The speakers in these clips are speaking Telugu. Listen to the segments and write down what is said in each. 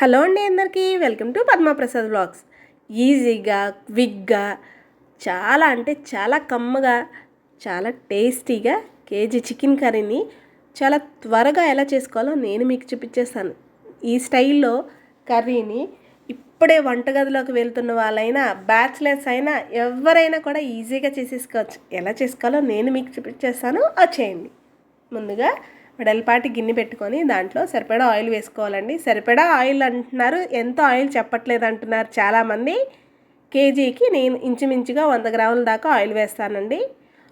హలో అండి అందరికీ వెల్కమ్ టు పద్మప్రసాద్ బ్లాగ్స్ ఈజీగా క్విక్గా చాలా అంటే చాలా కమ్మగా చాలా టేస్టీగా కేజీ చికెన్ కర్రీని చాలా త్వరగా ఎలా చేసుకోవాలో నేను మీకు చూపించేస్తాను. ఈ స్టైల్లో కర్రీని ఇప్పుడే వంటగదిలోకి వెళ్తున్న వాళ్ళైనా బ్యాచ్లర్స్ అయినా ఎవరైనా కూడా ఈజీగా చేసేసుకోవచ్చు. ఎలా చేసుకోవాలో నేను మీకు చూపించేస్తాను. వచ్చేయండి. ముందుగా వెడల్పాటి గిన్నె పెట్టుకొని దాంట్లో సరిపడా ఆయిల్ వేసుకోవాలండి. సరిపడా ఆయిల్ అంటున్నారు. ఎంత ఆయిల్ చెప్పట్లేదు అంటున్నారు చాలామంది. కేజీకి నేను ఇంచుమించుగా వంద గ్రాముల దాకా ఆయిల్ వేస్తానండి.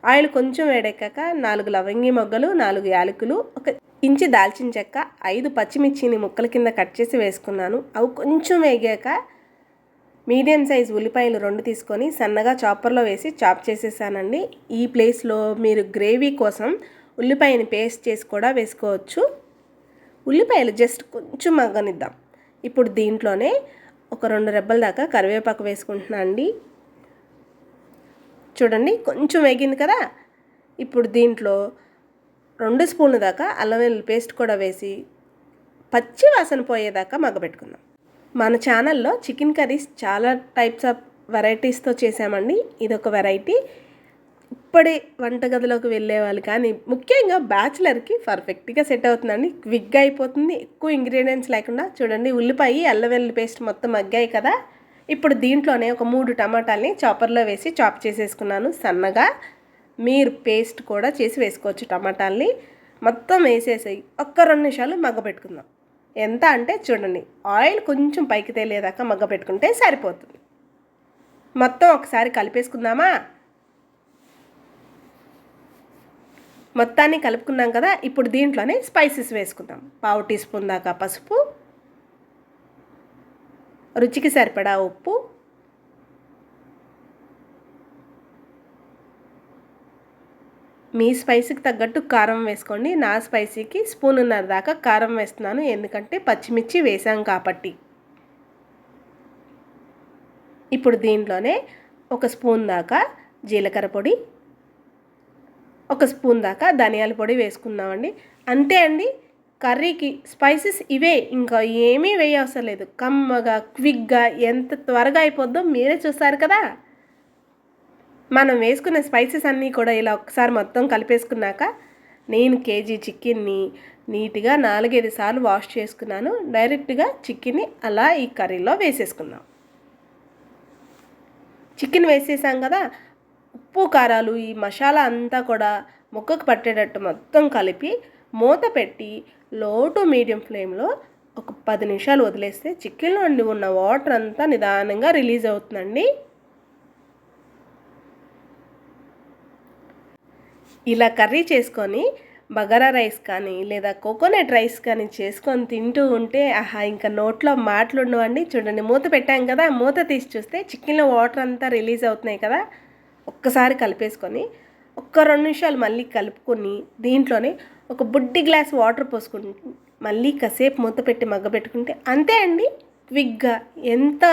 ఆయిల్ కొంచెం వేడెక్కాక నాలుగు లవంగి మొగ్గలు నాలుగు యాలకులు ఒక ఇంచి దాల్చిన చెక్క ఐదు పచ్చిమిర్చిని ముక్కల కింద కట్ చేసి వేసుకున్నాను. అవి కొంచెం వేగాక మీడియం సైజ్ ఉల్లిపాయలు రెండు తీసుకొని సన్నగా చాపర్లో వేసి చాప్ చేసేసానండి. ఈ ప్లేస్లో మీరు గ్రేవీ కోసం ఉల్లిపాయని పేస్ట్ చేసి కూడా వేసుకోవచ్చు. ఉల్లిపాయలు జస్ట్ కొంచెం మగ్గనిద్దాం. ఇప్పుడు దీంట్లోనే ఒక రెండు రెబ్బల దాకా కరివేపాకు వేసుకుంటున్నా అండి. చూడండి కొంచెం వేగింది కదా? ఇప్పుడు దీంట్లో రెండు స్పూన్లు దాకా అల్లం వెల్లుల్లి పేస్ట్ కూడా వేసి పచ్చి వాసన పోయేదాకా మగ్గబెట్టుకుందాం. మన ఛానల్లో చికెన్ కర్రీస్ చాలా టైప్స్ ఆఫ్ వెరైటీస్తో చేసామండి ఇదొక వెరైటీ. ఇప్పుడే వంటగదిలోకి వెళ్ళే వాళ్ళు కానీ ముఖ్యంగా బ్యాచిలర్కి పర్ఫెక్ట్గా సెట్ అవుతుందండి. క్విక్గా అయిపోతుంది. ఎక్కువ ఇంగ్రీడియంట్స్ లేకుండా చూడండి ఉల్లిపాయ అల్లం వెల్లుల్లి పేస్ట్ మొత్తం మగ్గాయి కదా. ఇప్పుడు దీంట్లోనే ఒక మూడు టమాటాలని చాపర్లో వేసి చాప్ చేసేసుకున్నాను సన్నగా. మీరు పేస్ట్ కూడా చేసి వేసుకోవచ్చు టమాటాలని. మొత్తం వేసేసి ఒక్క రెండు నిమిషాలు మగ్గపెట్టుకుందాం ఎంత అంటే చూడండి ఆయిల్ కొంచెం పైకి తేలేదాకా మగ్గ పెట్టుకుంటే సరిపోతుంది. మొత్తం ఒకసారి కలిపేసుకుందామా? మొత్తాన్ని కలుపుకున్నాం కదా ఇప్పుడు దీంట్లోనే స్పైసెస్ వేసుకుందాం. పావు టీ స్పూన్ దాకా పసుపు రుచికి సరిపడా ఉప్పు మీ స్పైసీకి తగ్గట్టు కారం వేసుకోండి. నా స్పైసీకి స్పూన్నర దాకా కారం వేస్తున్నాను ఎందుకంటే పచ్చిమిర్చి వేసాం కాబట్టి. ఇప్పుడు దీంట్లోనే ఒక స్పూన్ దాకా జీలకర్ర పొడి ఒక స్పూన్ దాకా ధనియాల పొడి వేసుకుందామండి. అంతే అండి కర్రీకి స్పైసెస్ ఇవే ఇంకా ఏమీ వేయవసరం లేదు. కమ్మగా క్విక్గా ఎంత త్వరగా అయిపోద్దో మీరే చూస్తారు కదా. మనం వేసుకునే స్పైసెస్ అన్నీ కూడా ఇలా ఒకసారి మొత్తం కలిపేసుకున్నాక నేను కేజీ చికెన్ని నీట్గా నాలుగైదు సార్లు వాష్ చేసుకున్నాను. డైరెక్ట్గా చికెన్ని అలా ఈ కర్రీలో వేసేసుకుందాం. చికెన్ వేసేసాం కదా ఉప్పు కారాలు ఈ మసాలా అంతా కూడా ముక్కకు పట్టేటట్టు మొత్తం కలిపి మూత పెట్టి లో టు మీడియం ఫ్లేమ్లో ఒక పది నిమిషాలు వదిలేస్తే చికెన్లో ఉండి ఉన్న వాటర్ అంతా నిదానంగా రిలీజ్ అవుతుందండి. ఇలా కర్రీ చేసుకొని బగారా రైస్ కానీ లేదా కోకోనట్ రైస్ కానీ చేసుకొని తింటూ ఉంటే ఆహా ఇంకా నోట్లో మాటలు ఉండవండి చూడండి మూత పెట్టాం కదా మూత తీసి చూస్తే చికెన్లో వాటర్ అంతా రిలీజ్ అవుతున్నాయి కదా. ఒక్కసారి కలిపేసుకొని ఒక్క రెండు నిమిషాలు మళ్ళీ కలుపుకొని దీంట్లోనే ఒక బుడ్డి గ్లాస్ వాటర్ పోసుకుని మళ్ళీ కాసేపు మూత పెట్టి మగ్గబెట్టుకుంటే అంతే అండి. క్విక్గా ఎంత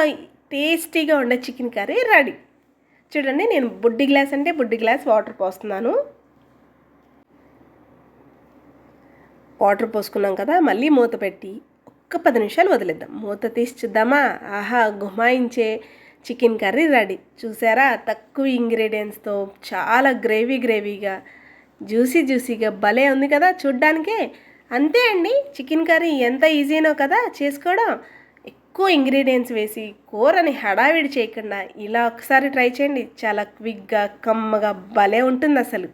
టేస్టీగా ఉండే చికెన్ కర్రీ రెడీ. చూడండి నేను బుడ్డి గ్లాస్ అంటే బుడ్డి గ్లాస్ వాటర్ పోస్తున్నాను. వాటర్ పోసుకున్నాం కదా మళ్ళీ మూత పెట్టి ఒక్క పది నిమిషాలు వదిలేద్దాం. మూత తీసి చూద్దామా? ఆహా గుమాయించే చికెన్ కర్రీ రెడీ. చూసారా? తక్కువ ఇంగ్రీడియంట్స్తో చాలా గ్రేవీ గ్రేవీగా జ్యూసీ జ్యూసీగా భలే ఉంది కదా చూడ్డానికే. అంతే అండి చికెన్ కర్రీ ఎంత ఈజీనో కదా చేసుకోవడం. ఎక్కువ ఇంగ్రీడియంట్స్ వేసి కూరని హడావిడి చేయకుండా ఇలా ఒకసారి ట్రై చేయండి. చాలా క్విక్గా కమ్మగా భలే ఉంటుంది అసలు.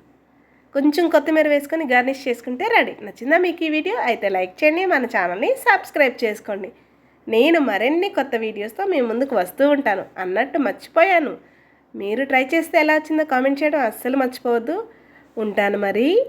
కొంచెం కొత్తిమీర వేసుకొని గార్నిష్ చేసుకుంటే రెడీ. నచ్చిందా మీకు ఈ వీడియో? అయితే లైక్ చేయండి మన ఛానల్ని సబ్స్క్రైబ్ చేసుకోండి. నేను మరిన్ని కొత్త వీడియోస్తో మీ ముందుకు వస్తూ ఉంటాను. అన్నట్టు మర్చిపోయాను. మీరు ట్రై చేస్తే ఎలా వచ్చిందో కామెంట్ చేయడం అస్సలు మర్చిపోవద్దు. ఉంటాను మరి.